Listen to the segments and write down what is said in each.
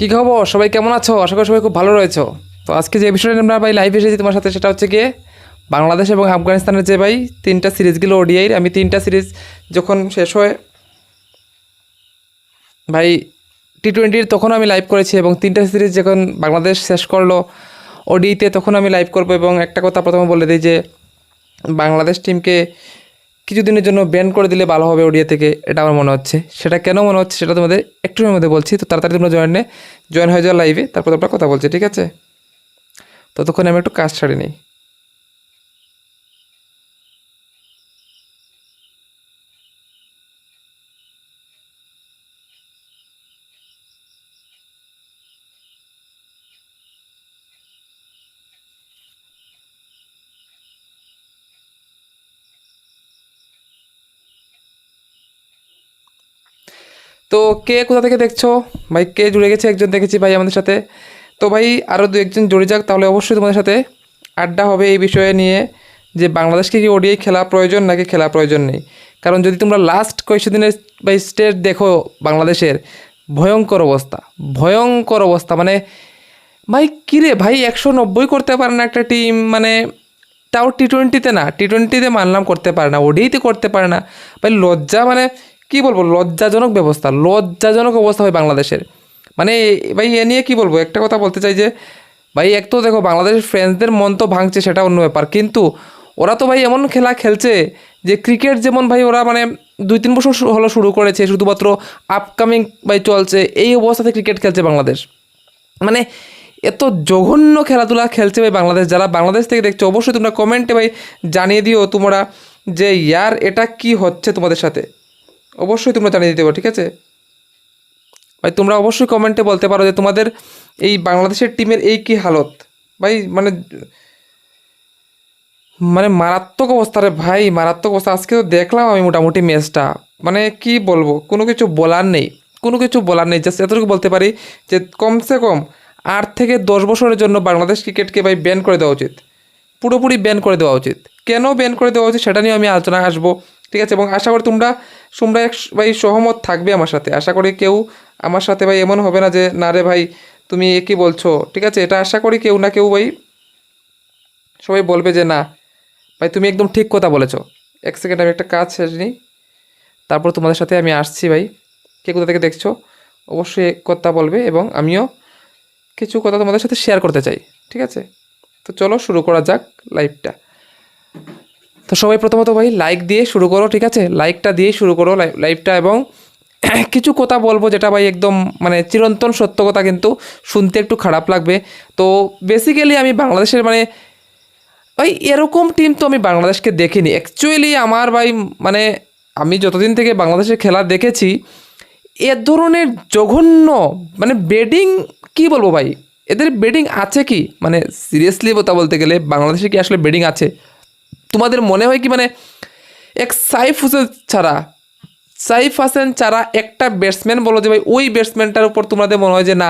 কী খবর? সবাই কেমন আছো? আশা করি সবাই খুব ভালো রয়েছো। তো আজকে যে বিষয়টা আমরা ভাই লাইভ এসেছি তোমার সাথে, সেটা হচ্ছে গিয়ে বাংলাদেশ এবং আফগানিস্তানের যে ভাই তিনটা সিরিজগুলো ওডিআইয়ের। আমি তিনটা সিরিজ যখন শেষ হয়ে ভাই টি টোয়েন্টির তখন আমি লাইভ করেছি এবং তিনটা সিরিজ যখন বাংলাদেশ শেষ করল ওডিতে তখন আমি লাইভ করব এবং একটা কথা প্রথমে বলে দিই যে বাংলাদেশ টিমকে কিছুদিনের জন্য ব্যান করে দিলে ভালো হবে ওডিয়া থেকে, এটা আমার মনে হচ্ছে। সেটা কেন মনে হচ্ছে সেটা তোমাদের একটু মধ্যে বলছি, তো তাড়াতাড়ি তোমরা জয়েন নে। জয়েন হয়ে যাওয়ার লাইভে তারপর তোমরা কথা বলছি, ঠিক আছে? ততক্ষণে আমি একটু কাজ ছাড়ি নিই তো কে কোথা থেকে দেখছ? ভাই, কে জুড়ে গেছে? একজন দেখেছি ভাই আমাদের সাথে। তো ভাই আরও দু একজন জুড়ে যাক, তাহলে অবশ্যই তোমাদের সাথে আড্ডা হবে এই বিষয়ে নিয়ে যে বাংলাদেশকে কি ওডিআই খেলা প্রয়োজন নাকি খেলা প্রয়োজন নেই। কারণ যদি তোমরা লাস্ট কয়েকশো দিনের ভাই স্টেট দেখো বাংলাদেশের, ভয়ঙ্কর অবস্থা ভয়ঙ্কর অবস্থা। মানে ভাই, কিরে ভাই, একশো নব্বই করতে পারে না একটা টিম মানে তাও টি টোয়েন্টিতে না টি টোয়েন্টিতে মানলাম করতে পারে না ওডিতে করতে পারে না। ভাই, লজ্জা মানে কি বলব, লজ্জাজনক ব্যবস্থা, লজ্জাজনক অবস্থা হয় বাংলাদেশের। মানে ভাই, এ নিয়ে কি বলব, একটা কথা বলতে চাই যে, ভাই, এক তো দেখো বাংলাদেশের ফ্রেন্ডসদের মন তো ভাঙছে, সেটা অন্য ব্যাপার। কিন্তু ওরা তো ভাই এমন খেলা খেলছে যে ক্রিকেট যেমন ভাই ওরা মানে দুই তিন বছর হলো শুরু করেছে, শুধুমাত্র আপকামিং ভাই চলছে, এই অবস্থাতে ক্রিকেট খেলছে বাংলাদেশ। মানে এত জঘন্য খেলাধুলা খেলছে ভাই বাংলাদেশ, যারা বাংলাদেশ থেকে দেখছ, অবশ্যই তোমরা কমেন্টে ভাই জানিয়ে দিও তোমরা যে, ইয়ার, এটা কি হচ্ছে তোমাদের সাথে? অবশ্যই তোমরা জানিয়ে দিতে পারো, ঠিক আছে? ভাই, তোমরা অবশ্যই কমেন্টে বলতে পারো যে তোমাদের এই বাংলাদেশের টিমের এই কি হালত? ভাই মানে মানে মারাত্মক অবস্থা রে ভাই, মারাত্মক অবস্থা। আজকে তো দেখলাম আমি মোটামুটি ম্যাচটা। মানে কি বলব, কোনো কিছু বলার নেই, কোনো কিছু বলার নেই। জাস্ট এতটুকু বলতে পারি যে কমসে কম আট থেকে দশ বছরের জন্য বাংলাদেশ ক্রিকেটকে ভাই ব্যান করে দেওয়া উচিত। পুরোপুরি ব্যান করে দেওয়া উচিত। কেন ব্যান করে দেওয়া উচিত সেটা নিয়ে আমি আলোচনায় আসব, ঠিক আছে? এবং আশা করি তোমরা তোমরা এক ভাই সহমত থাকবে আমার সাথে। আশা করি কেউ আমার সাথে ভাই এমন হবে না যে, না রে ভাই, তুমি কি বলছো? ঠিক আছে, এটা আশা করি কেউ না কেউ ভাই সবাই বলবে যে, না, ভাই তুমি একদম ঠিক কথা বলেছ। এক সেকেন্ড, আমি একটা কাজ শেষ নিই। তারপর তোমাদের সাথে আমি আসছি ভাই। কে কোথা থেকে দেখছ? অবশ্যই কথা বলবে এবং আমিও কিছু কথা তোমাদের সাথে শেয়ার করতে চাই। ঠিক আছে? তো চলো শুরু করা যাক লাইভটা তো সবাই প্রথমত ভাই লাইক দিয়ে শুরু করো, ঠিক আছে? লাইকটা দিয়ে শুরু করো লাই- লাইভটা এবং কিছু কথা বলব যেটা ভাই একদম মানে চিরন্তন সত্য কথা কিন্তু শুনতে একটু খারাপ লাগবে। তো বেসিক্যালি আমি বাংলাদেশের মানে ভাই এরকম টিম তো আমি বাংলাদেশকে দেখিনি। অ্যাকচুয়ালি আমার ভাই মানে আমি যতদিন থেকে বাংলাদেশের খেলা দেখেছি, এ ধরনের জঘন্য মানে বেডিং কি বলব ভাই? এদের বেডিং আছে কি? মানে সিরিয়াসলি কথা বলতে গেলে বাংলাদেশে কি আসলে বেডিং আছে? তোমাদের মনে হয় কি মানে এক সাইফ হোসেন ছাড়া, সাইফ হাসান ছাড়া একটা ব্যাটসম্যান বলো যে ভাই ওই ব্যাটসম্যানটার উপর তোমাদের মনে হয় যে না,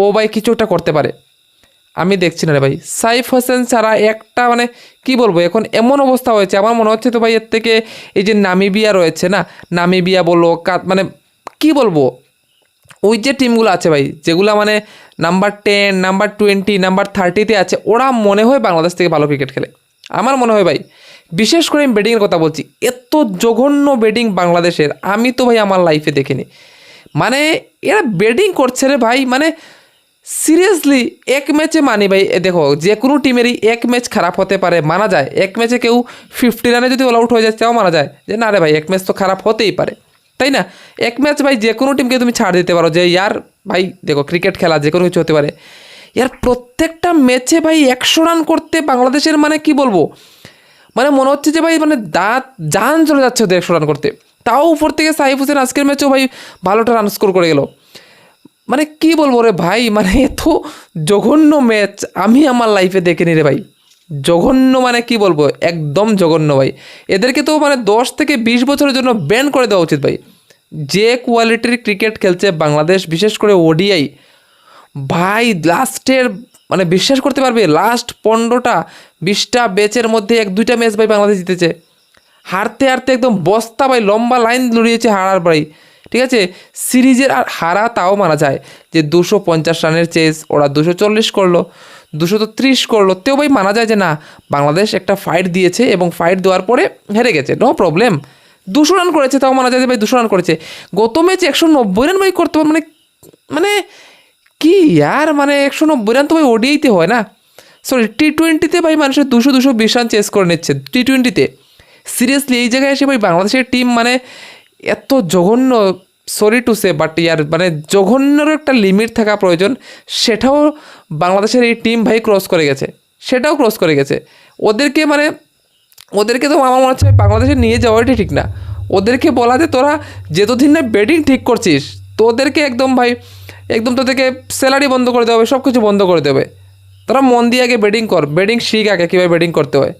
ও ভাই কিছু একটা করতে পারে? আমি দেখছি না রে ভাই। সাইফ হোসেন ছাড়া একটা মানে কি বলব, এখন এমন অবস্থা হয়েছে, আমার মনে হচ্ছে তো ভাই এর থেকে এই যে নামিবিয়া রয়েছে না, নামিবিয়া বলো মানে কি বলব? ওই যে টিমগুলো আছে ভাই, যেগুলো মানে number ten number twenty number থার্টিতে আছে, ওরা মনে হয় বাংলাদেশ থেকে ভালো ক্রিকেট খেলে। আমার মনে হয় ভাই, বিশেষ করে আমি ব্যাটিংয়ের কথা বলছি, এত জঘন্য ব্যাটিং বাংলাদেশের, আমি তো ভাই আমার লাইফে দেখিনি। মানে এরা ব্যাটিং করছে রে ভাই মানে সিরিয়াসলি এক ম্যাচে মানি ভাই দেখো, যে কোনো টিমেরই এক ম্যাচ খারাপ হতে পারে, মানা যায়। এক ম্যাচে কেউ ফিফটি রানে যদি অল আউট হয়ে যায় তাও মানা যায়। যে না রে ভাই, এক ম্যাচ তো খারাপ হতেই পারে। তাই না? এক ম্যাচ ভাই, যে কোনো টিমকে তুমি ছাড় দিতে পারো, যে ইয়ার ভাই, দেখো ক্রিকেট খেলা, যে কোনো কিছু হতে পারে। ইয়ার প্রত্যেকটা ম্যাচে ভাই একশো রান করতে বাংলাদেশের মানে কি বলব? মানে মনে হচ্ছে যে ভাই মানে দাঁত জান চলে যাচ্ছে ওদের একশো রান করতে। তাও উপর থেকে সাইফ হোসেন আজকের ম্যাচেও ভাই ভালোটা রান স্কোর করে গেল। মানে কি বলব রে ভাই? মানে এত জঘন্য ম্যাচ আমি আমার লাইফে দেখিনি রে ভাই। জঘন্য মানে কি বলব? একদম জঘন্য ভাই। এদেরকে তো মানে দশ থেকে বিশ বছরের জন্য ব্যান করে দেওয়া উচিত ভাই। যে কোয়ালিটির ক্রিকেট খেলছে বাংলাদেশ, বিশেষ করে ওডিআই ভাই, লাস্টের মানে বিশ্বাস করতে পারবে, লাস্ট পনেরোটা, বিশটা ম্যাচের মধ্যে এক, দুইটা ম্যাচ ভাই বাংলাদেশ জিতেছে। হারতে হারতে একদম বস্তা ভাই, লম্বা লাইন লড়িয়েছে হারার ভাই। ঠিক আছে? সিরিজের আর হারা তাও মানা যায় যে দুশো পঞ্চাশ রানের চেস, ওরা দুশো চল্লিশ করল, দুশো তো ত্রিশ করল। তেও ভাই মানা যায় যে না, বাংলাদেশ একটা ফাইট দিয়েছে এবং ফাইট দেওয়ার পরে হেরে গেছে নো প্রবলেম দুশো রান করেছে তাও মানা যায় যে ভাই দুশো রান করেছে। গত ম্যাচ একশো নব্বই রান ভাই করতে মানে মানে কি আর মানে একশো নব্বই রান তো ভাই ওডিআইতে হয় না। সরি টি টোয়েন্টিতে ভাই মানুষের দুশো দুশো বিশ রান চেস করে নিচ্ছে টি টোয়েন্টিতে সিরিয়াসলি এই জায়গায় এসে ভাই বাংলাদেশের টিম মানে এত জঘন্য সরি টু সে বাট ইয়ার মানে জঘন্যরও একটা লিমিট থাকা প্রয়োজন, সেটাও বাংলাদেশের এই টিম ভাই ক্রস করে গেছে। সেটাও ক্রস করে গেছে। ওদেরকে মানে ওদেরকে তো আমার মনে হচ্ছে বাংলাদেশে নিয়ে যাওয়াটাই ঠিক না। ওদেরকে বলা যে তোরা যেতদিন না ব্যাটিং ঠিক করছিস, তোদেরকে একদম ভাই একদম তোদেরকে স্যালারি বন্ধ করে দেবে সব কিছু বন্ধ করে দেবে তারা মন দিয়ে আগে ব্যাটিং কর ব্যাটিং শিখ আগে কীভাবে ব্যাটিং করতে হয়।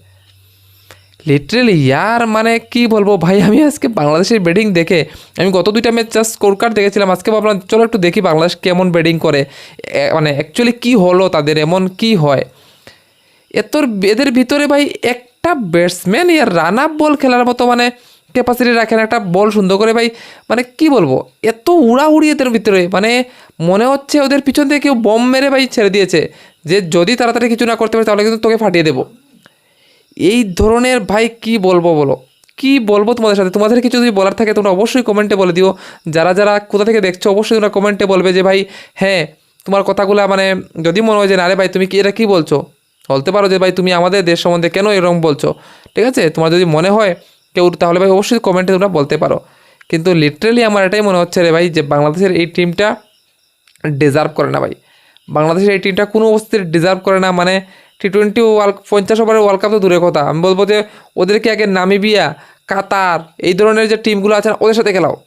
লিটারেলি ইয়ার মানে কি বলব ভাই, আমি আজকে বাংলাদেশের ব্যাটিং দেখে, আমি গত দুইটা ম্যাচ জাস্ট স্কোর কার্ড দেখেছিলাম, আজকে ভাবলাম চলো একটু দেখি বাংলাদেশ কেমন ব্যাটিং করে। মানে অ্যাকচুয়ালি কি হলো তাদের, এমন কি হয়। এতর এদের ভিতরে ভাই একটা ব্যাটসম্যান ইয়ার রান আপ বল খেলার মতো মানে ক্যাপাসিটি রাখেন, একটা বল সুন্দর করে ভাই মানে কি বলব, এত উড়াউড়ি এদের ভিতরে মানে মনে হচ্ছে ওদের পিছন থেকে কেউ বম মেরে ভাই ছেড়ে দিয়েছে, যে যদি তাড়াতাড়ি কিছু না করতে পারে তাহলে কিন্তু তোকে ফাটিয়ে দেবো। এই ধরনের ভাই কি বলব বলো? কি বলব তোমাদের সাথে? তোমাদের কিছু যদি বলার থাকে তোমরা অবশ্যই কমেন্টে বলে দিও। যারা যারা কোথা থেকে দেখছ, অবশ্যই তোমরা কমেন্টে বলবে যে ভাই হ্যাঁ তোমার কথাগুলো মানে যদি মনে হয় যে, না রে ভাই, তুমি কি, এটা কী বলছো? বলতে পারো যে, ভাই, তুমি আমাদের দেশ সম্বন্ধে কেন এরকম বলছো? ঠিক আছে? তোমার যদি মনে হয় কেউ তাহলে ভাই অবশ্যই কমেন্টে তোমরা বলতে পারো। কিন্তু লিটারেলি আমার এটাই মনে হচ্ছে রে ভাই যে বাংলাদেশের এই টিমটা ডিজার্ভ করে না ভাই। বাংলাদেশের এই টিমটা কোনো অবস্থায় ডিজার্ভ করে না। মানে টি টোয়েন্টি ওয়ার্ল্ড পঞ্চাশ ওভারের ওয়ার্ল্ড কাপ তো দূরের কথা। আমি বলব যে ওদেরকে আগে নামিবিয়া কাতার এই ধরনের যে টিমগুলো আছে ওদের সাথে খেলাও।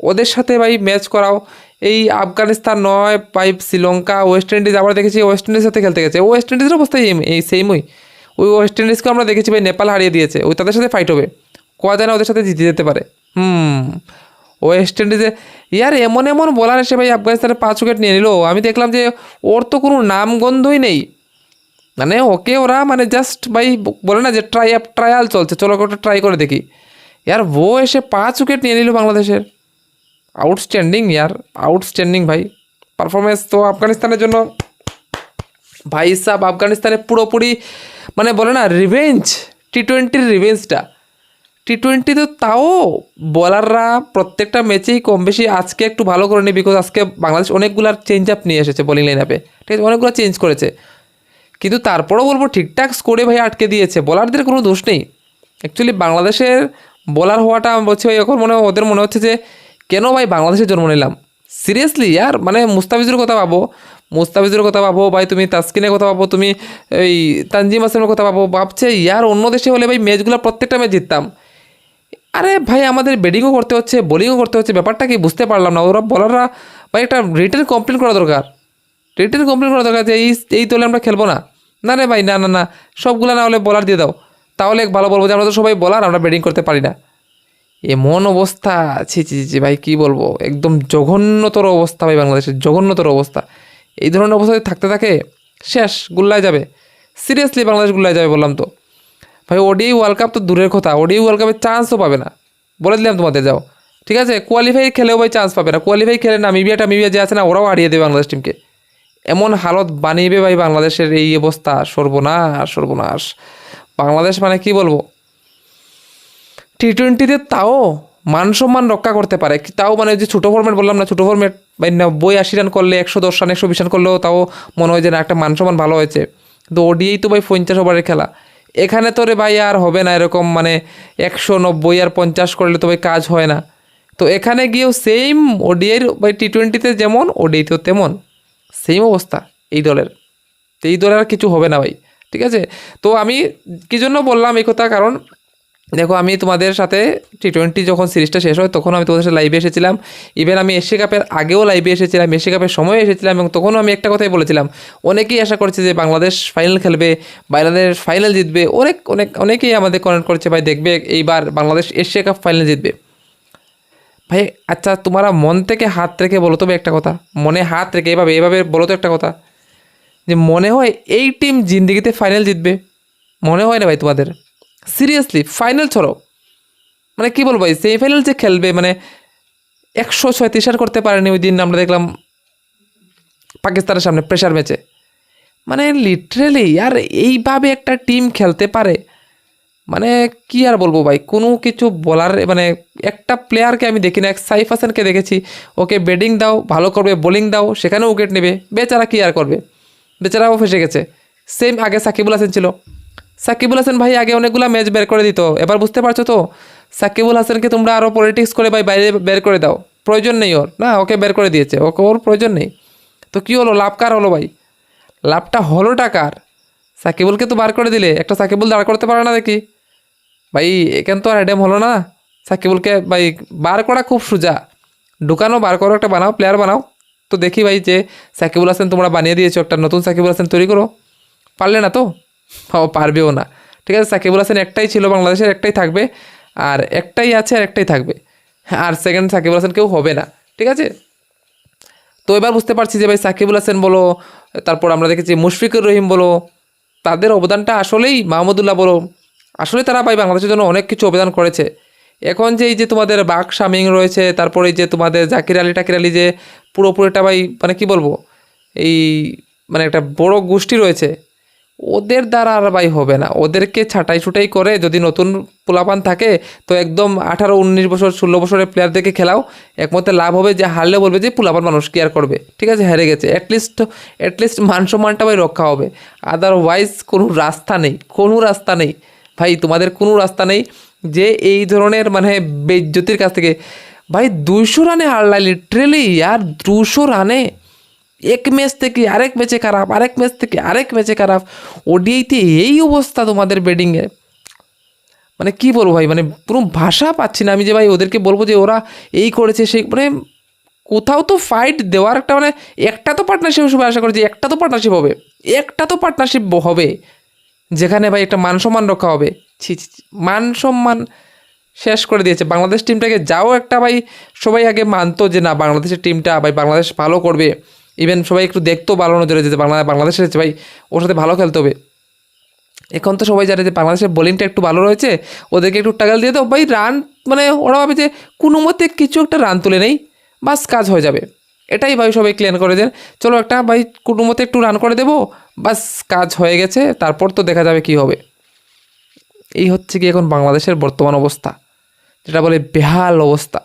ওদের সাথে ভাই ম্যাচ করাও। এই আফগানিস্তান নয়, ভাই শ্রীলঙ্কা ওয়েস্ট ইন্ডিজ আবার দেখেছি ওয়েস্ট ইন্ডিজের সাথে খেলতে গেছে। ওয়েস্ট ইন্ডিজের অবস্থা এই- এই সেমই ওই ওয়েস্ট ইন্ডিজকে আমরা দেখেছি ভাই নেপাল হারিয়ে দিয়েছে। ওই তাদের সাথে ফাইট হবে। কোয়া যায় না ওদের সাথে জিতে যেতে পারে। হুম। ওয়েস্ট ইন্ডিজে ইয়ার এমন এমন বলার এসে ভাই আফগানিস্তানের পাঁচ উইকেট নিয়ে নিল। আমি দেখলাম যে ওর তো কোনো নামগন্ধই নেই। মানে ওকে ওরা মানে জাস্ট ভাই বলে না যে ট্রাই আপ ট্রায়াল চলছে। চলো ওটা ট্রাই করে দেখি। ইয়ার ও এসে পাঁচ উইকেট নিয়ে নিল বাংলাদেশের। আউটস্ট্যান্ডিং ইয়ার। আউটস্ট্যান্ডিং ভাই। পারফরমেন্স তো আফগানিস্তানের জন্য। ভাই সাহ আফগানিস্তানে পুরোপুরি মানে বলে না রিভেঞ্জ টি টোয়েন্টির রিভেঞ্জটা টি টোয়েন্টিতে তাও বলাররা প্রত্যেকটা ম্যাচেই কম বেশি আজকে একটু ভালো করে নি বিকজ আজকে বাংলাদেশ অনেকগুলার চেঞ্জ আপ নিয়ে এসেছে বোলিং লাইন আপে ঠিক আছে, অনেকগুলো চেঞ্জ করেছে। কিন্তু তারপরেও বলব ঠিকঠাক স্কোরে ভাই আটকে দিয়েছে। বোলারদের কোনো দোষ নেই। অ্যাকচুয়ালি বাংলাদেশের বোলার হওয়াটা আমি বলছি ভাই, এখন মনে ওদের মনে হচ্ছে যে কেন ভাই বাংলাদেশে জন্ম নিলাম? সিরিয়াসলি ইয়ার মানে মুস্তাফিজুর কথা ভাবো। মুস্তাফিজুর কথা ভাবো, ভাই তুমি তাসকিনের কথা ভাবো, তুমি এই তানজিম আসলামের কথা ভাবো, ভাবছে ইয়ার অন্য দেশে হলে ভাই ম্যাচগুলো প্রত্যেকটা ম্যাচ জিততাম। আরে ভাই, আমাদের ব্যাটিংও করতে হচ্ছে বোলিংও করতে হচ্ছে, ব্যাপারটা কি বুঝতে পারলাম না। ওরা বলাররা ভাই, একটা রিটার্ন কমপ্লেন করা দরকার। রিটার্ন কমপ্লেন করা দরকার যে এই এই দলে আমরা খেলব না। না রে ভাই, না না না, সবগুলো না হলে বলার দিয়ে দাও। তাহলে ভালো বলব যে আমরা তো সবাই বলার আমরা ব্যাটিং করতে পারি না। এমন অবস্থা, ছি ছি ছি, ভাই, কী বলব? একদম জঘন্যতর অবস্থা ভাই বাংলাদেশের, জঘন্যতর অবস্থা। এই ধরনের অবস্থা যদি থাকতে থাকে, শেষ, গুল্লায় যাবে। সিরিয়াসলি বাংলাদেশ গুল্লায় যাবে বললাম তো। ভাই, ওডিআই ওয়ার্ল্ড কাপ তো দূরের কথা, ওডিআই ওয়ার্ল্ড কাপের চান্সও পাবে না। বলে দিলাম তোমাদের, যাও। ঠিক আছে? কোয়ালিফাই খেলেও ভাই চান্স পাবে না। কোয়ালিফাই খেলে না নামিবিয়া টামিবিয়া যে আছে না, ওরাও হারিয়ে দেবে বাংলাদেশ টিমকে এমন হালত বানিয়ে ভাই বাংলাদেশের এই অবস্থা, সর্বনাশ সর্বনাশ। বাংলাদেশ মানে কি বলব? টি টোয়েন্টিতে তাও মান সম্মান রক্ষা করতে পারে। তাও মানে যে ছোটো ফর্মেট বললাম না, ছোটো ফর্মেট বা নব্বই আশি রান করলে একশো দশ রান একশো বিশ রান করলেও তাও মনে হয় যে না, একটা মান সম্মান ভালো হয়েছে। কিন্তু ওডিআই তো ভাই পঞ্চাশ ওভারের খেলা। এখানে তো রে ভাই আর হবে না এরকম মানে একশো নব্বই আর পঞ্চাশ করলে তো ভাই কাজ হয় না। তো এখানে গিয়েও সেম ওডিআই ভাই টি টোয়েন্টিতে যেমন ওডিআইতেও তেমন সেম অবস্থা এই দলের। তো এই দলের আর কিছু হবে না ভাই, ঠিক আছে? তো আমি কী জন্য বললাম এই কথা? কারণ দেখো, আমি তোমাদের সাথে টি টোয়েন্টি যখন সিরিজটা শেষ হয়, তখন আমি তোমাদের সাথে লাইভে এসেছিলাম। ইভেন আমি এশিয়া কাপের আগেও লাইভে এসেছিলাম, এশিয়া কাপের সময় এসেছিলাম, এবং তখনও আমি একটা কথাই বলেছিলাম। অনেকেই আশা করছে যে বাংলাদেশ ফাইনাল খেলবে, বাংলাদেশ ফাইনাল জিতবে। অনেক অনেক, অনেকেই আমাদের কমেন্ট করছে, ভাই, দেখবে এইবার বাংলাদেশ এশিয়া কাপ ফাইনাল জিতবে। ভাই আচ্ছা তোমরা মন থেকে হাত রেখে বলো তবে একটা কথা। মনে হাত রেখে, এভাবে এভাবে বলো তো একটা কথা। যে মনে হয় এই টিম জিন্দিগিতে ফাইনাল জিতবে। মনে হয় না ভাই তোমাদের? সিরিয়াসলি ফাইনাল ছড়ো মানে কী বলব সেমিফাইনাল যে খেলবে মানে একশো ছয়ত্রিশ রান করতে পারেনি ওই দিন, আমরা দেখলাম পাকিস্তানের সামনে প্রেশার ম্যাচে মানে লিটারেলি আর এইভাবে একটা টিম খেলতে পারে মানে কি আর বলব ভাই, কোনো কিছু বলার মানে একটা প্লেয়ারকে আমি দেখি না, এক সাইফ হাসানকে দেখেছি, ওকে ব্যাটিং দাও, ভালো করবে বোলিং দাও, সেখানেও উইকেট নেবে, বেচারা কি আর করবে? বেচারাও ফেসে গেছে। সেম আগে সাকিবুল হাসান ছিল। সাকিবুল হাসান ভাই আগে অনেকগুলো ম্যাচ বের করে দিত। এবার বুঝতে পারছ তো? সাকিবুল হাসানকে তোমরা আরও পলিটিক্স করে ভাই বাইরে বের করে দাও। প্রয়োজন নেই ওর। না, ওকে বের করে দিয়েছে। ওকে ওর প্রয়োজন নেই। তো কী হলো? লাভ কার হলো ভাই? লাভটা হলো টাকার সাকিবুলকে তো বার করে দিলে। একটা সাকিবুল দাঁড় করতে পারে না দেখি। ভাই, এখান তো আর অ্যাডেম হলো না। সাকিবুলকে ভাই, বার করা খুব সোজা। ঢুকানো, বার করো একটা বানাও প্লেয়ার বানাও। তো দেখি ভাই যে সাকিবুল হাসান তোমরা বানিয়ে দিয়েছ। একটা নতুন সাকিবুল হাসান তৈরি করো। পারলে না তো? ও পারবেও না। ঠিক আছে সাকিবুল হাসান একটাই ছিল বাংলাদেশের, একটাই থাকবে। আর একটাই আছে আর একটাই থাকবে। আর সেকেন্ড সাকিবুল হাসান কেউ হবে না। ঠিক আছে? তো এবার বুঝতে পারছি যে ভাই সাকিবুল হাসান বলো, তারপর আমরা দেখেছি মুশফিকুর রহিম বলো, তাদের অবদানটা আসলেই মাহমুদুল্লাহ বলো আসলে তারা ভাই বাংলাদেশের জন্য অনেক কিছু অবদান করেছে। এখন যে এই যে তোমাদের বাঘ শামিং রয়েছে, তারপরে যে তোমাদের জাকির আলী টাকির আলী যে পুরোপুরিটা ভাই মানে কি বলব, এই মানে একটা বড় গোষ্ঠী রয়েছে ওদের দ্বারা আর ভাই হবে না। ওদেরকে ছাঁটাই ছুটাই করে যদি নতুন পোলাপান থাকে, তো একদম আঠারো, উনিশ বছর, ষোলো বছরের প্লেয়ারদেরকে খেলাও। একমতে লাভ হবে যে হারলে বলবে যে পোলাপান মানুষ কি আর করবে। ঠিক আছে, হেরে গেছে। অ্যাটলিস্ট অ্যাটলিস্ট মান সম্মানটা ভাই রক্ষা হবে। আদারওয়াইজ কোনো রাস্তা নেই, কোনো রাস্তা নেই। ভাই, তোমাদের কোনো রাস্তা নেই যে এই ধরনের মানে বেজ্জতির কাছ থেকে। ভাই, দুইশো রানে হারলাই লিটারেলি আর দুশো রানে। এক ম্যাচ থেকে আরেক ম্যাচে খারাপ আরেক ম্যাচ থেকে আরেক ম্যাচে খারাপ। ওডিআইতে এই অবস্থা তোমাদের ব্যাটিংয়ে মানে কি বলব ভাই মানে পুরো ভাষা পাচ্ছি না আমি যে ভাই ওদেরকে বলব যে ওরা এই করেছে সেই মানে কোথাও তো ফাইট দেওয়ার একটা মানে একটা তো পার্টনারশিপ হিসেবে আশা করি যে একটা তো পার্টনারশিপ হবে একটা তো পার্টনারশিপ হবে যেখানে ভাই একটা মান সম্মান রক্ষা হবে। ছি, মান সম্মান শেষ করে দিয়েছে। বাংলাদেশ টিমটাকে যাও একটা ভাই সবাই আগে মানতো যে না বাংলাদেশের টিমটা ভাই বাংলাদেশ ভালো করবে। ইভেন সবাই একটু দেখতেও ভালো নজরে যেতে, বাংলা বাংলাদেশের ভাই, ওর সাথে ভালো খেলতে হবে। এখন তো সবাই জানে যে বাংলাদেশের বোলিংটা একটু ভালো রয়েছে, ওদেরকে একটু টাকাল দিয়ে দাও। ভাই রান মানে ওরা ভাবে যে কোনো মতে কিছু একটা রান তুলে নেই, বাস কাজ হয়ে যাবে। এটাই ভাই সবাই ক্লিয়ার করে দেন। চলো একটা ভাই, কোনো মতে একটু রান করে দেবো, বাস কাজ হয়ে গেছে, তারপর তো দেখা যাবে কি হবে। এই হচ্ছে কি এখন বাংলাদেশের বর্তমান অবস্থা, যেটা বলে বেহাল অবস্থা।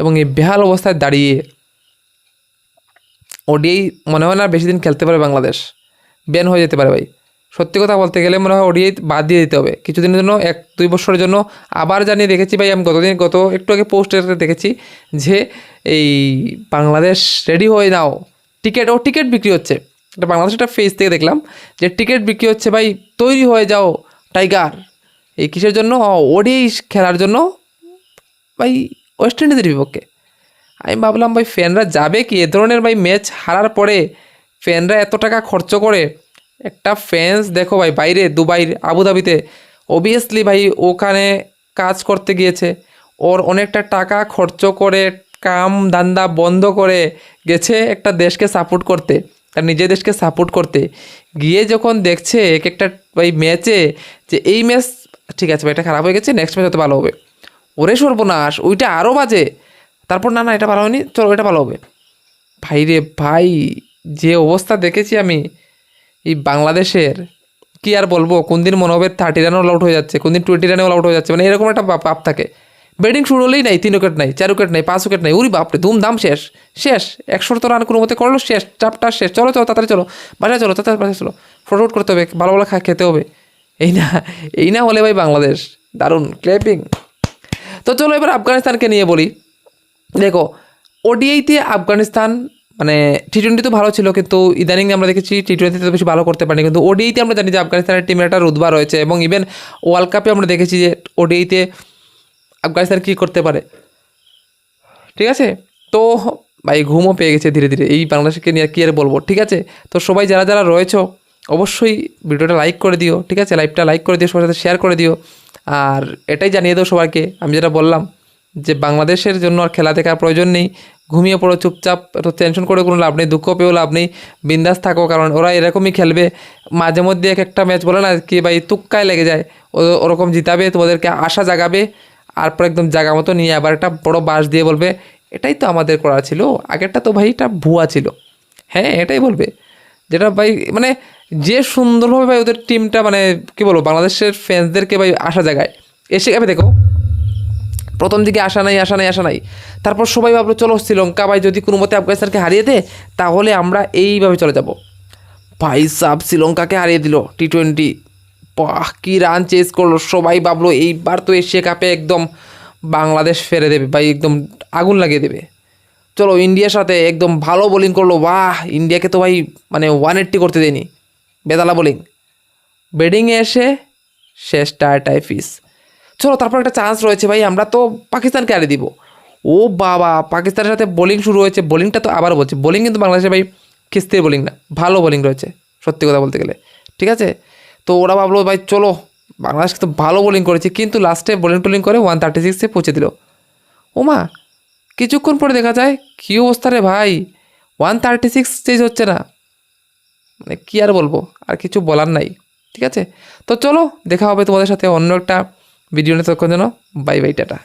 এবং এই বেহাল অবস্থায় দাঁড়িয়ে ওডিআই মনে হয় না বেশি দিন খেলতে পারে বাংলাদেশ। ব্যান হয়ে যেতে পারে ভাই। সত্যি কথা বলতে গেলে মনে হয় ওডিআই বাদ দিয়ে দিতে হবে। কিছুদিনের জন্য, এক, দুই বছরের জন্য আবার জানিয়ে দেখেছি ভাই, আমি গতদিন, গত একটু আগে পোস্টারে দেখেছি যে এই বাংলাদেশ রেডি হয়ে নাও। টিকিট ও টিকিট বিক্রি হচ্ছে। এটা বাংলাদেশ একটা ফেজ থেকে দেখলাম যে টিকিট বিক্রি হচ্ছে ভাই, তৈরি হয়ে যাও টাইগার এই কিসের জন্য? ওডিআই খেলার জন্য ভাই ওয়েস্ট ইন্ডিজের বিপক্ষে। আমি ভাবলাম, ভাই, ফ্যানরা যাবে কি? এ ধরনের, ভাই ম্যাচ হারার পরে ফ্যানরা এত টাকা খরচ করে? একটা ফ্যান্স দেখো ভাই, বাইরে দুবাই আবুধাবিতে অবভিয়াসলি ভাই, ওখানে কাজ করতে গিয়েছে। ওর অনেকটা টাকা খরচ করে, কাম ধান্দা বন্ধ করে গেছে একটা দেশকে সাপোর্ট করতে, তার নিজের দেশকে সাপোর্ট করতে। গিয়ে যখন দেখছে এক একটা, ভাই ম্যাচে যে এই ম্যাচ ঠিক আছে ভাই, এটা খারাপ হয়ে গেছে নেক্সট ম্যাচ হতে ভালো হবে। ওরে সর্বনাশ, ওইটা আরও বাজে। তারপর, না না, এটা ভালো হয়নি, চলো, এটা ভালো হবে। ভাই রে ভাই, যে অবস্থা দেখেছি আমি, এই বাংলাদেশের, কি আর বলব কোন দিন মনে হবে থার্টি রানও আউট হয়ে যাচ্ছে কোন দিন টোয়েন্টি রানেও আউট হয়ে যাচ্ছে। মানে এরকম একটা পাপ থাকে। ব্যাটিং শুরু হলেই নাই তিন উইকেট নাই চার উইকেট নাই পাঁচ উইকেট নাই, উরি বাপরে, ধুমধাম শেষ শেষ একশো তো রান কোনো মতে করল, শেষ, চাপটা শেষ। চলো চলো, তাড়াতাড়ি চলো, বাসায় চলো, তাড়াতাড়ি বাসায় চলো ফটো আউট করতে হবে, ভালো ভালো খা, খেতে হবে। এই না এই না হলে ভাই বাংলাদেশ, দারুণ ক্ল্যাপিং তো চলো এবার আফগানিস্তানকে নিয়ে বলি। দেখো ওডিআইতে আফগানিস্তান মানে টি টোয়েন্টি তো ভালো ছিল, কিন্তু ইদানিং আমরা দেখেছি টি টোয়েন্টিতে তো বেশি ভালো করতে পারেনি। কিন্তু ওডিআইতে আমরা জানি যে আফগানিস্তানের টিমের একটা রুদবা রয়েছে এবং ইভেন ওয়ার্ল্ড কাপে আমরা দেখেছি যে ওডিআইতে আফগানিস্তান কী করতে পারে। ঠিক আছে? তো ভাই, ঘুমও পেয়ে গেছে ধীরে ধীরে। এই বাংলাদেশকে নিয়ে কী আর বলব, ঠিক আছে? তো সবাই যারা যারা রয়েছো, অবশ্যই ভিডিওটা লাইক করে দিও, ঠিক আছে? লাইভটা লাইক করে দিও, সবার সাথে শেয়ার করে দিও। আর এটাই জানিয়ে দাও সবাইকে, আমি যেটা বললাম যে বাংলাদেশের জন্য আর খেলা দেখার প্রয়োজন নেই। ঘুমিয়ে পড়ো, চুপচাপ এত টেনশন করে কোনো লাভ নেই, দুঃখ পেয়েও লাভ নেই, বিন্দাস থাকো, কারণ ওরা এরকমই খেলবে। মাঝে মধ্যে এক একটা ম্যাচ বলে না কি ভাই, তুক্কায় লেগে যায়। ও ওরকম জিতাবে, তোমাদেরকে আশা জাগাবে আর পর একদম জায়গা মতো নিয়ে আবার একটা বড় বাস দিয়ে বলবে, এটাই তো আমাদের করা ছিল, আগেরটা তো ভাই এটা ভুয়া ছিল। হ্যাঁ এটাই বলবে। যেটা ভাই মানে যে সুন্দরভাবে ভাই ওদের টিমটা মানে কী বলব, বাংলাদেশের ফ্যান্সদেরকে ভাই আশা জাগায়। এসে যাবে দেখো প্রথম দিকে আসা নাই আসা নাই আসা নাই। তারপর সবাই ভাবলো, চলো শ্রীলঙ্কা ভাই, যদি কোনো মতে আফগানিস্তানকে হারিয়ে দে, তাহলে আমরা এইভাবে চলে যাব। ভাই সাব, শ্রীলঙ্কাকে হারিয়ে দিল টি টোয়েন্টি বাহ, কী রান চেস করল সবাই ভাবলো, এইবার তো এশিয়া কাপে একদম বাংলাদেশ ফেরে দেবে ভাই, একদম আগুন লাগিয়ে দেবে। চলো ইন্ডিয়ার সাথে একদম ভালো বোলিং করল। বাহ, ইন্ডিয়াকে তো ভাই মানে ওয়ান এইট্টি করতে দেয়নি। বেদালা বোলিং ব্যাটিংয়ে এসে শেষ টায়ার টাইফিস। চলো, তারপর একটা চান্স রয়েছে ভাই, আমরা তো পাকিস্তানকে হারিয়ে দিব। ও বাবা, পাকিস্তানের সাথে বোলিং শুরু হয়েছে বোলিংটা তো আবার বলছি বোলিং কিন্তু বাংলাদেশে ভাই কিস্তির বোলিং না, ভালো বোলিং রয়েছে, সত্যি কথা বলতে গেলে, ঠিক আছে? তো ওরা ভাবলো, ভাই, চলো বাংলাদেশ তো ভালো বোলিং করেছে, কিন্তু লাস্টে বোলিং টোলিং করে ওয়ান থার্টি সিক্সে পৌঁছে দিল। ওমা, কিছুক্ষণ পরে দেখা যায়, কী অবস্থা রে ভাই ওয়ান থার্টি সিক্স চেঞ্জ হচ্ছে না। মানে কী আর বলব, আর কিছু বলার নাই, ঠিক আছে? তো চলো, দেখা হবে তোমাদের সাথে অন্য একটা ভিডিও নিয়ে তখন যেন বাই বাই টাটা।